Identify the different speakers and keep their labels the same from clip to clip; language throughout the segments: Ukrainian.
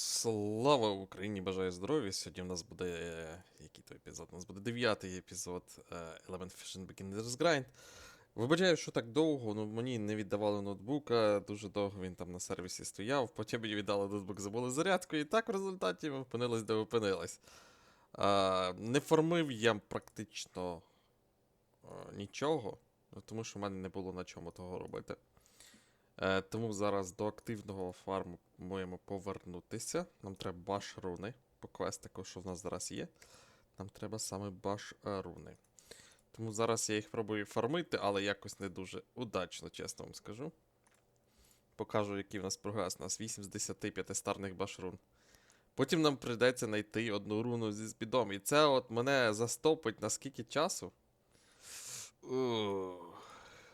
Speaker 1: Слава Україні! Бажаю здоров'я. Сьогодні в нас буде. е, Який то епізод? У нас буде дев'ятий епізод е, Element Fishing Beginner's Grind. Вибачаю, що так довго, ну мені не віддавали ноутбука, дуже довго він там на сервісі стояв, потім мені віддали ноутбук, забули зарядку, і так в результаті ми опинились, де опинились. А, не формив я практично а, нічого, ну, тому що в мене не було на чому того робити. Е, тому зараз до активного фарму маємо повернутися. Нам треба баш руни. По квестику, що в нас зараз є. Нам треба саме баш е. Тому зараз я їх пробую фармити, але якось не дуже удачно, чесно вам скажу. Покажу, який в нас прогрес. У нас 8 з 10 п'ятистарних башрун. Потім нам прийдеться знайти одну руну зі спідом. І це от мене застопить на скільки часу.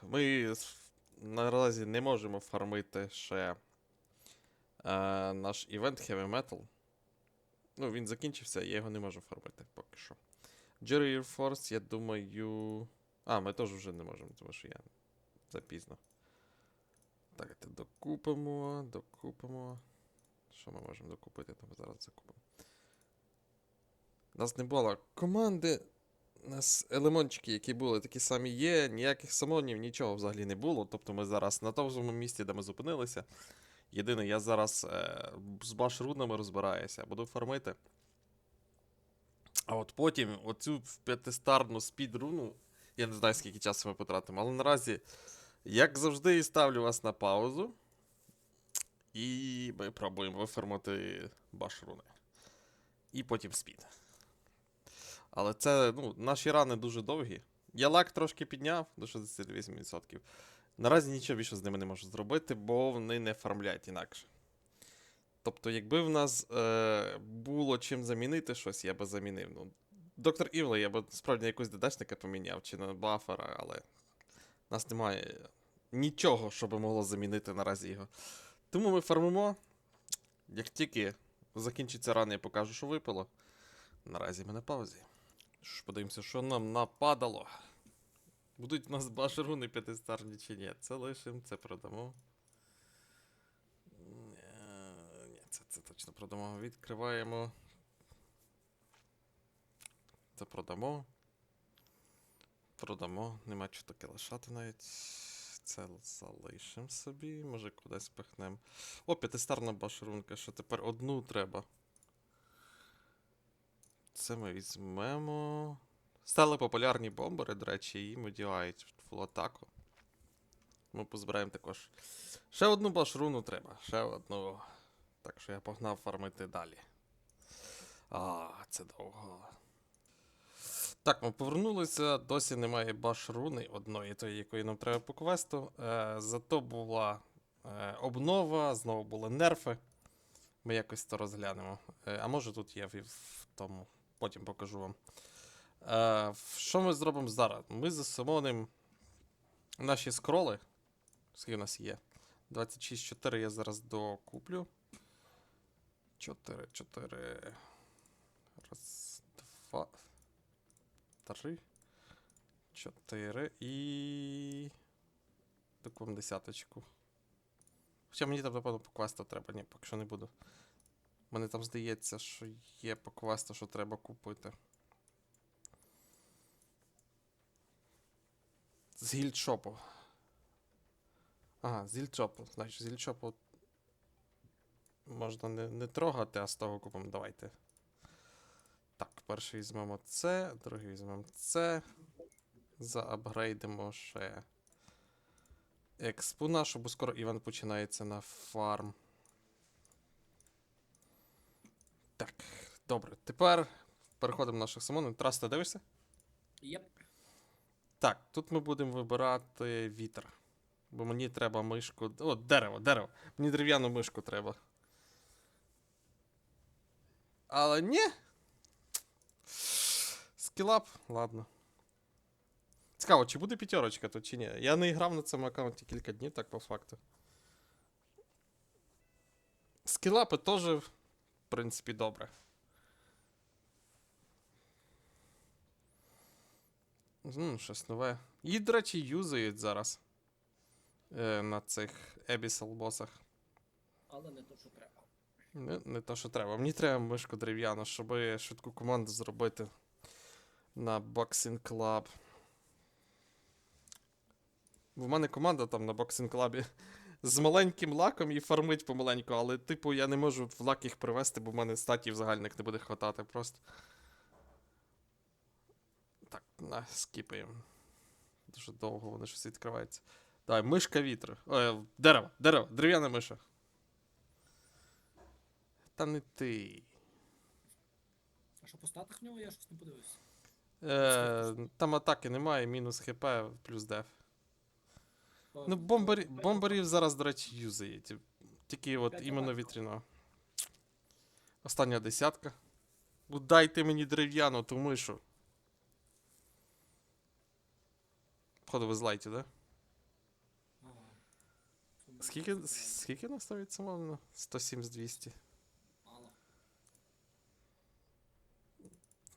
Speaker 1: Ми наразі не можемо фармити ще е, наш івент Heavy Metal. Ну, він закінчився, я його не можу фармити поки що. Jerry Force, я думаю. А, ми теж вже не можемо, тому що я запізно. Так, це докупимо, докупимо. Що ми можемо докупити? Там зараз закупимо. У нас не було команди. Елемончики, які були, такі самі є, ніяких самонів, нічого взагалі не було. Тобто ми зараз на тому місці, де ми зупинилися. Єдине, я зараз е, з башрунами розбираюся, буду фармити. А от потім оцю п'ятистарну спідруну, я не знаю, скільки часу ми потратимо, але наразі, як завжди, ставлю вас на паузу. І ми пробуємо вифармити башруни. І потім спід. Але це, ну, наші рани дуже довгі. Я лак трошки підняв до 68%. Наразі нічого більше з ними не можу зробити, бо вони не фармлять інакше. Тобто, якби в нас е, було чим замінити щось, я би замінив. Ну, Доктор Івле, я б справді якусь додачника поміняв чи на бафера, але в нас немає нічого, що би могло замінити наразі його. Тому ми фармимо. Як тільки закінчиться ран, я покажу, що випало. Наразі ми на паузі. Що ж, подивимося, що нам нападало. Будуть у нас башеруни п'ятистарні чи ні. Це лишимо, це продамо. Ні, ні, це, це точно продамо. Відкриваємо. Це продамо. Продамо. Нема чого таке лишати навіть. Це залишимо собі. Може кудись пихнемо. О, п'ятистарна башерунка, що тепер одну треба. Це ми візьмемо. Стали популярні бомбери, до речі, і їм одягають в атаку. Ми позбираємо також. Ще одну башруну треба. Ще одну. Так що я погнав фармити далі. А, це довго. Так, ми повернулися. Досі немає башруни одної, тої, якої нам треба по квесту. Е, зато була е, обнова, знову були нерфи. Ми якось то розглянемо. Е, а може тут є в, в тому. Потім покажу вам. Е, що ми зробимо зараз? Ми засимонимо наші скроли. Скільки у нас є? 26-4 я зараз докуплю. 4, 4. Раз, два. Три. Чотири. І. Таку вам десяточку. Хоча мені там, напевно, по квесту треба. Ні, поки що не буду. Мені там здається, що є по квесту, що треба купити. З гільдшопу. Ага, з гільдшопу. Значить, з гільдшопу можна не, не трогати, а з того купимо. Давайте. Так, перший візьмемо це, другий візьмемо це. Заапгрейдимо ще експу нашу, бо скоро івент починається на фарм. Так, добре. Тепер переходимо до наших самонів. Трас, ти дивишся?
Speaker 2: Єп.
Speaker 1: Так, тут ми будемо вибирати вітер. Бо мені треба мишку. О, дерево, дерево. Мені дерев'яну мишку треба. Але ні. Скілап, ладно. Цікаво, чи буде п'ятерочка тут, чи ні. Я не грав на цьому аккаунті кілька днів, так по факту. Скілапи теж, в принципі, добре. Ну, щось нове. Її, до речі, юзають зараз. Е, на цих Abyssal босах.
Speaker 2: Але не то, що треба.
Speaker 1: Не, не то, що треба. Мені треба мишку дерев'яну, щоб швидку команду зробити на Boxing Club. Бо в мене команда там на Boxing Club з маленьким лаком і фармить помаленьку, але, типу, я не можу в лак їх привести, бо в мене статів загальних не буде хватати просто. На, скіпаємо. Дуже довго вони щось відкриваються. Давай, мишка вітру. Ой, дерево, дерево, дерев'яна миша. Та не ти.
Speaker 2: А що по статах в нього я щось не подивився.
Speaker 1: Е, там атаки немає, мінус хп, плюс деф.
Speaker 2: О,
Speaker 1: Ну, бомбарі, бомбарів зараз, до речі, юзають. Тільки от іменно вітряно. Остання десятка. Ну дайте мені дерев'яну ту мишу. Походу ви злайте, да? Скільки,
Speaker 2: що
Speaker 1: скільки наставить самовно? 107 з 200.
Speaker 2: Мало.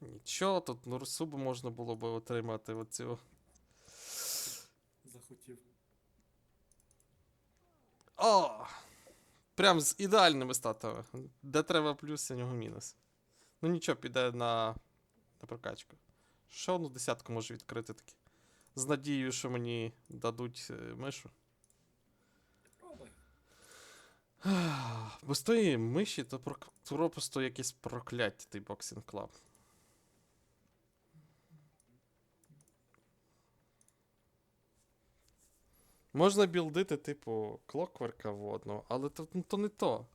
Speaker 1: Нічого, тут Нурсубу можна було би отримати оцю.
Speaker 2: Захотів.
Speaker 1: О! Прям з ідеальними статами. Де треба плюс, у нього мінус. Ну нічого, піде на, на прокачку. Ще одну десятку можу відкрити таки. З надією, що мені дадуть е, мишу.
Speaker 2: Пробуй.
Speaker 1: Без тої миші то то просто якесь прокляття той боксинг клаб. Можна білдити, типу, клокверка водного, але то, ну, то не то.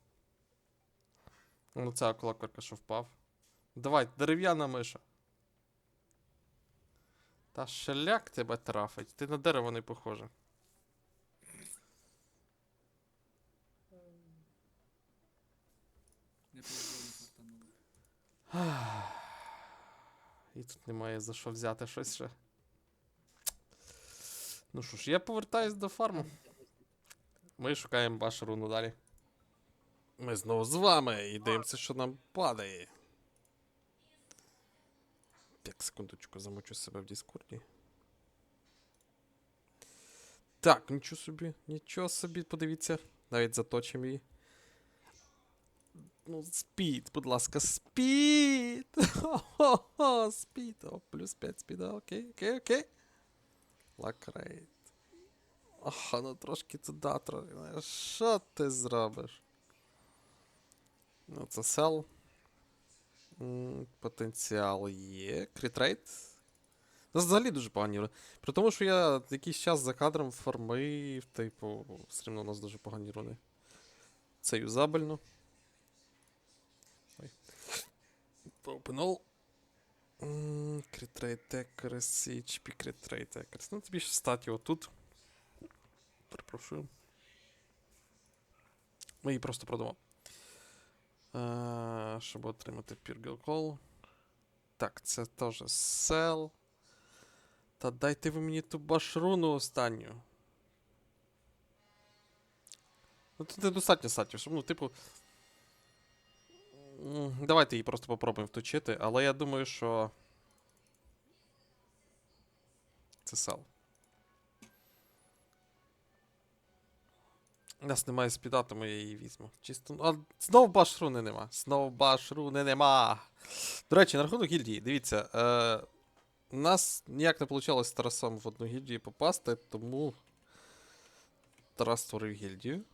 Speaker 1: Ну, ця клокверка, що впав. Давай, дерев'яна миша. Та шеляк тебе трафить, ти на дерево не похожа.
Speaker 2: Не повезло.
Speaker 1: І тут немає за що взяти щось ще. Ну що ж, я повертаюсь до фарму. Ми шукаємо баш руну далі. Ми знову з вами і дивимося, що нам падає. Так, секундочку, замочу себе в Діскорді. Так, нічого собі, нічого собі, подивіться. Навіть заточимо її. Ну, спід, будь ласка, спід! Хо-хо-хо, спід. О, плюс 5 спіда, окей, окей, окей. Лакрейт. Ага, ну трошки туди трохи. Що ти зробиш? Ну, це сел. Потенціал є. Критрейт. Ну, взагалі дуже погані. При тому, що я якийсь час за кадром фармив, типу, все одно у нас дуже погані руни. Це юзабельно. Open Критрейт Екерс, HP критрейтекерс. Ну, тобі ж статі отут. Перепрошую. Ми її просто продамо. Е, щоб отримати Call. Так, це теж сел. Та дайте ви мені ту башруну останню. Ну, тут недостатньо сатів, щоб, ну, типу. Давайте її просто попробуємо вточити, але я думаю, що. Це сал. У нас немає спіда, тому я її візьму. Чисто. А знову башруни нема. Знову башруни нема. До речі, на рахунок гільдії, дивіться. Е, у нас ніяк не вийшло з Тарасом в одну гільдію попасти, тому Тарас створив гільдію.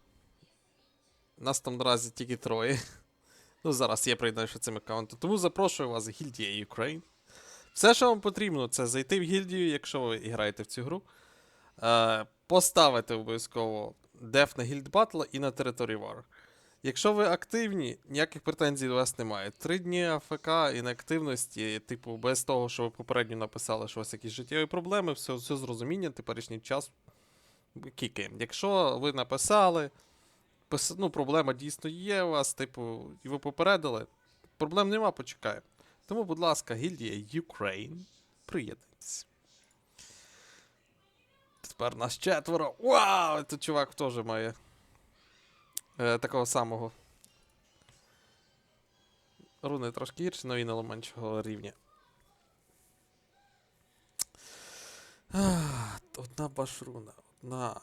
Speaker 1: Нас там наразі тільки троє. Ну, зараз я приєднаю ще цим аккаунтом. Тому запрошую вас гільдія Ukraine. Все, що вам потрібно, це зайти в гільдію, якщо ви граєте в цю гру. Е, поставити обов'язково деф на гільд батла і на території War. Якщо ви активні, ніяких претензій до вас немає. Три дні АФК інактивності, типу, без того, що ви попередньо написали, що у вас якісь життєві проблеми, все, все з теперішній час кікаємо. Якщо ви написали, пис- ну, проблема дійсно є у вас, типу, і ви попередили, проблем нема, почекаємо. Тому, будь ласка, гільдія Ukraine, приєднуйтесь. Тепер нас четверо. Вау! Тут чувак теж має е, такого самого. Руни трошки гірші, але на меншого рівня. А, одна башруна, одна.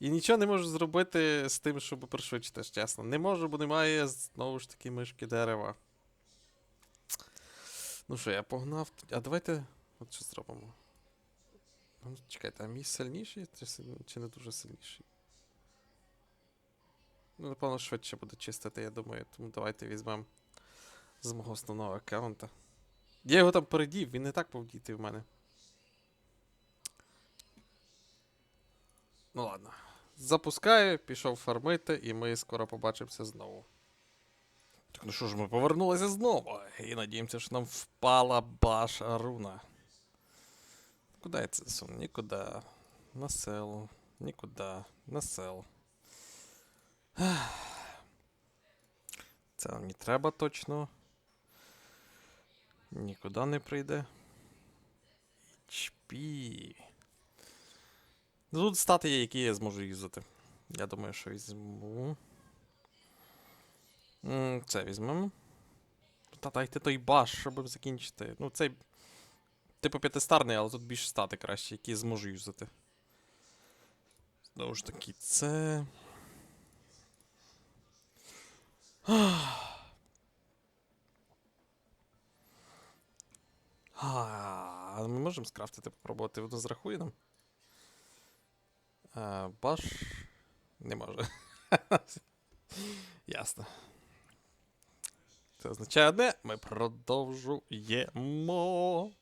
Speaker 1: І нічого не можу зробити з тим, щоб пришвидшити, чесно. Не можу, бо немає знову ж таки мишки дерева. Ну що, я погнав. А давайте. От що зробимо. Ну, чекайте, а мій сильніший чи, чи не дуже сильніший? Ну, напевно, швидше буде чистити, я думаю. Тому давайте візьмемо з мого основного аккаунта. Я його там передів, він не так повдітий в мене. Ну ладно. Запускаю, пішов фармити, і ми скоро побачимося знову. Так ну що ж, ми повернулися знову. І надіємося, що нам впала баша руна. Куди я це засуну? Нікуди. На сел. Нікуди. На сел. Це нам не треба точно. Нікуди не прийде. HP. Ну, Тут стати є, які я зможу юзати. Я думаю, що візьму. Це візьмемо. Та дайте той баш, щоб закінчити. Ну, цей. Типу п'ятистарний, але тут більше стати краще, які зможу юзати. Знову ж таки, це. А, ми можемо скрафтити попробувати, воно зрахує нам. А, баш. Не може. Ясно. Це означає одне, ми продовжуємо.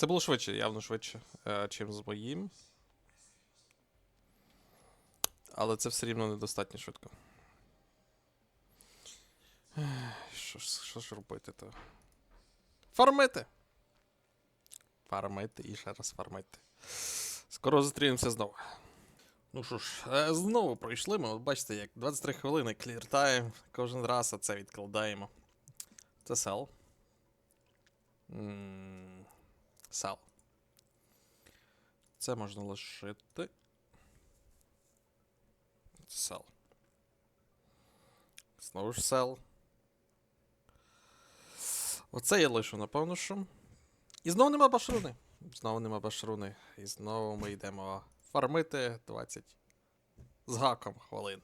Speaker 1: Це було швидше, явно швидше, е, чим з моїм. Але це все рівно недостатньо швидко. Що ж, що ж робити то? Фармити! Фармити і ще раз фармити. Скоро зустрінемося знову. Ну що ж, е, знову пройшли ми. От бачите, як 23 хвилини time. Кожен раз це відкладаємо. Це сел. М, Сел. Це можна лишити. Сел. Знову ж сел. Оце я лишу, напевно, що. І знову нема башруни. Знову нема башруни. І знову ми йдемо фармити 20 з гаком хвилин.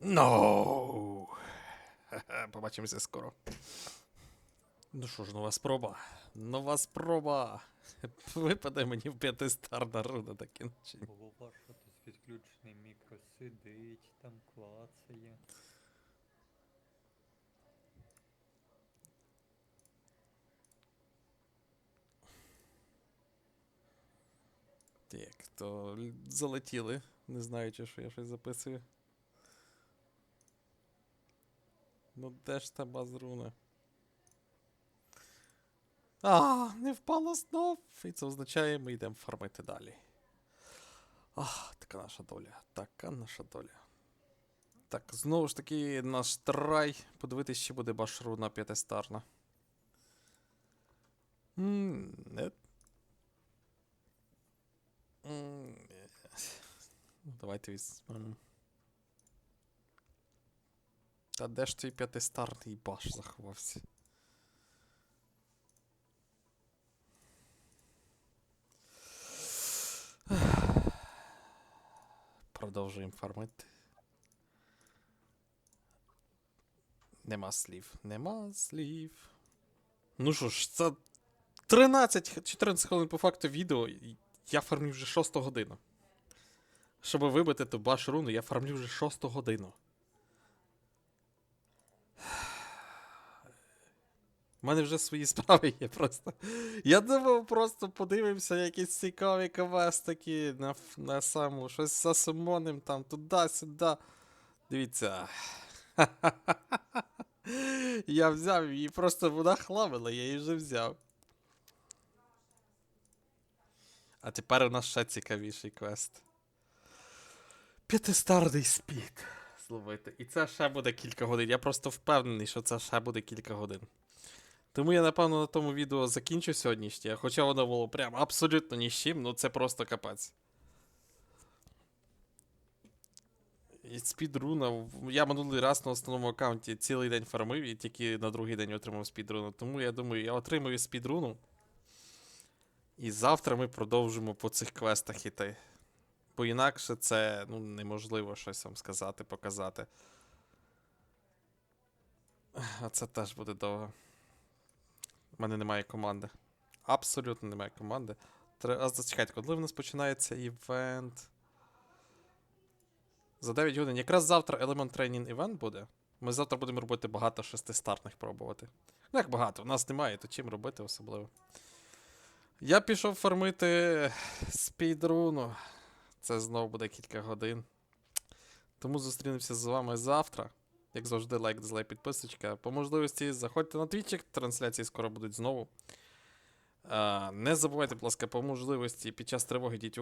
Speaker 1: No! Побачимося скоро. Ну що ж, нова спроба. Нова спроба. Випаде мені в п'ятистарна руда та кінчення.
Speaker 3: Голова, що тут відключений мікро сидить, там клацає.
Speaker 1: Так, то залетіли, не знаючи, що я щось записую. Ну де ж та базруна? А, не впало знов. І це означає, ми йдемо фармити далі. Ах, така наша доля. Така наша доля. Так, знову ж таки, наш трай. Подивитись, чи буде башруна п'ятистарна. М, Не М, ну, Давайте візьмемо. Та де ж твій п'ятистарний баш заховався? Продовжуємо фармити. Нема слів. Нема слів. Ну що ж, це 13-14 хвилин по факту відео. Я фармлю вже 6 годину. Щоб вибити ту баш руну, я фармлю вже 6 годину. У мене вже свої справи є просто. Я думав, просто подивимося якісь цікаві квестики на, на саму щось за сумоним там туди-сюди. Дивіться. Я взяв її, просто вона хламила, я її вже взяв. А тепер у нас ще цікавіший квест. П'ятистарний спід. Словити. І це ще буде кілька годин. Я просто впевнений, що це ще буде кілька годин. Тому я, напевно, на тому відео закінчу сьогоднішнє, хоча воно було прям абсолютно ні з чим, ну це просто капець. Спідруна. Я минулий раз на основному аккаунті цілий день фармив і тільки на другий день отримав спідруну. Тому я думаю, я отримую спідруну. І завтра ми продовжимо по цих квестах іти. Бо інакше це ну, неможливо щось вам сказати, показати. А це теж буде довго. У мене немає команди. Абсолютно немає команди. Тре- А зачекайте, коли в нас починається івент? За 9 годин. Якраз завтра Element Training івент буде. Ми завтра будемо робити багато шестистартних пробувати. Ну, як багато, у нас немає, то чим робити особливо. Я пішов фармити спідруну. Це знову буде кілька годин. Тому зустрінемося з вами завтра. Як завжди, лайк, дизлайк, підписочка. По можливості заходьте на твічик, трансляції скоро будуть знову. Не забувайте, будь ласка, по можливості під час тривоги діть